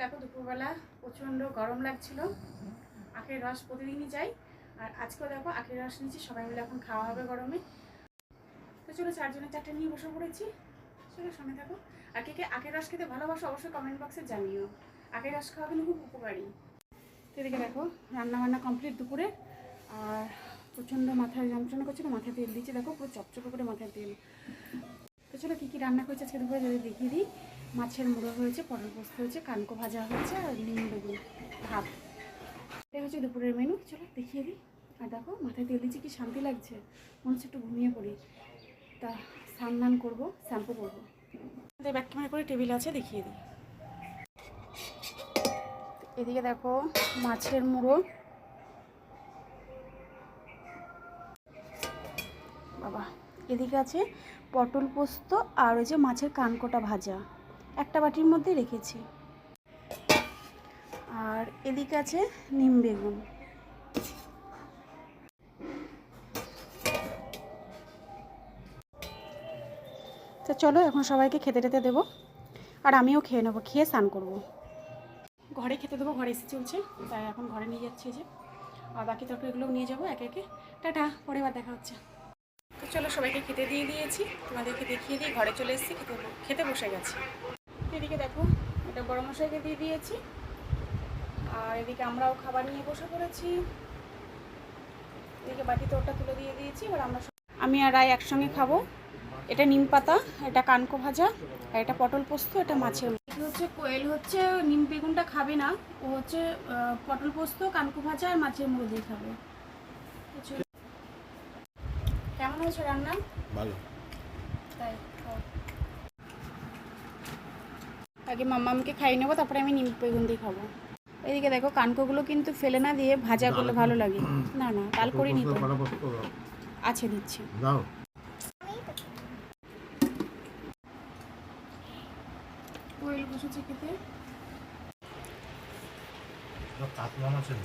দেখো, দুপুরবেলা প্রচণ্ড গরম লাগছিল। আখের রস প্রতিদিনই যাই। আর আজকেও দেখো, আখের রস নিচ্ছি সবাই মিলে এখন খাওয়া হবে গরমে। তো চলো চারজনের চারটে নিয়ে বসে পড়েছি। চলো সঙ্গে থাকো আর কে কে আখের রস খেতে ভালোবাসো, অবশ্যই কমেন্ট বক্সে জানিও। আখের রস খাওয়া কিন্তু খুব উপকারী। তো এদিকে দেখো রান্না বান্না কমপ্লিট দুপুরে। আর প্রচণ্ড মাথায় যন্ত্রণা করছিল মাথায় তেল দিচ্ছে দেখো, পুরো চপচপে করে মাথায় তেল। তো চলো কী কী রান্না করেছে আজকে দুপুরে যদি দেখিয়ে দিই। মাছের মুড়ো হয়েছে, পটল পোস্ত হয়েছে, কানকো ভাজা হয়েছে আর নিম বেগুন ভাত। এটা হচ্ছে দুপুরের মেনু চলো দেখিয়ে দিই। আর দেখো, মাথায় তেল দিচ্ছি, কি শান্তি লাগছে? মনে হচ্ছে একটু ঘুমিয়ে পড়ি। তা স্নান করব, শ্যাম্পু করব। ব্যাক ক্যামেরা করে টেবিল আছে, দেখিয়ে দিই। এদিকে দেখো, মাছের মুড়ো। বাবা। এদিকে আছে পটল পোস্ত আর ওই যে মাছের কানকোটা ভাজা। একটা বাটির মধ্যে রেখেছি। আর এদিকে আছে নিম বেগুন। তো চলো এখন সবাইকে খেতে টেতে দেবো। আর আমিও খেয়ে নেব, খেয়ে স্নান করব। ঘরে খেতে দেবো, ঘরে এসে চলছে, তাই এখন ঘরে নিয়ে যাচ্ছি যে। আর বাকি তরকারিগুলোও নিয়ে যাব একে একে। টাটা পরে দেখা হচ্ছে। চলো সবাইকে খেতে দিয়ে দিয়েছি। তোমাদেরকে দেখিয়ে দিয়ে ঘরে চলে এসেছি, খেতে খেতে বসে গেছি। এদিকে দেখো, এটা বড় মশাইকে দিয়ে দিয়েছি। আর এদিকে আমরাও খাবার নিয়ে বসে পড়েছি। এদিকে বাটিতে ওটা তুলে দিয়ে দিয়েছি, এবার আমরা আমি আর রায় একসঙ্গে খাব। এটা নিম পাতা, এটা কানকো ভাজা, আর এটা পটল পোস্ত, এটা মাছের হচ্ছে কোয়েল, হচ্ছে নিম বেগুনটা খাবে না। ও হচ্ছে পটল পোস্ত, কানকো ভাজা আর মাছের দিয়ে খাবে। কেমন হয়েছে রান্না? ভালো। তাই আগে মাম্মামকে খাইয়ে নেব তারপরে আমি নিম বেগুন দিয়ে খাব। এদিকে দেখো কানকোগুলো কিন্তু ফেলে না দিয়ে ভাজা করলে ভালো লাগে। না না ডাল করি নি আছে দিচ্ছি। দাও। কোয়েল বসেছে খেতে কাতলা মাছের